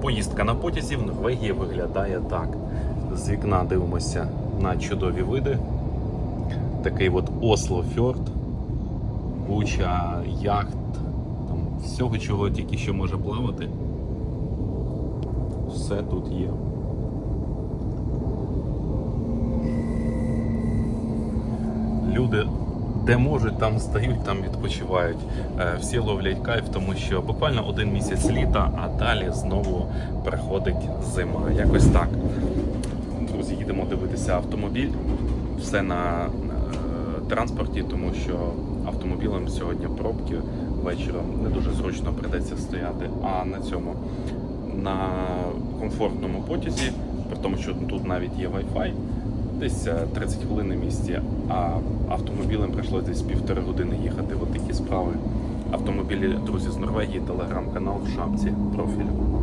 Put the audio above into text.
Поїздка на потязі в Норвегії виглядає так. З вікна дивимося на чудові види. Такий от Осло Фьорд, куча яхт, там всього, чого тільки що може плавати. Все тут є. Люди де можуть, там стають, там відпочивають. Е, Всі ловлять кайф, тому що буквально один місяць літа, а далі знову приходить зима. Якось так. Друзі, їдемо дивитися автомобіль. Все на е, транспорті, тому що автомобілем сьогодні пробки вечором не дуже зручно придеться стояти. А на цьому на комфортному потязі, при тому, що тут навіть є Wi-Fi, десь е, 30 хвилин на місці, а автомобілем прийшлося десь півтори години їхати. От такі справи. Автомобілі, друзі, з Норвегії, телеграм-канал в шапці профілю.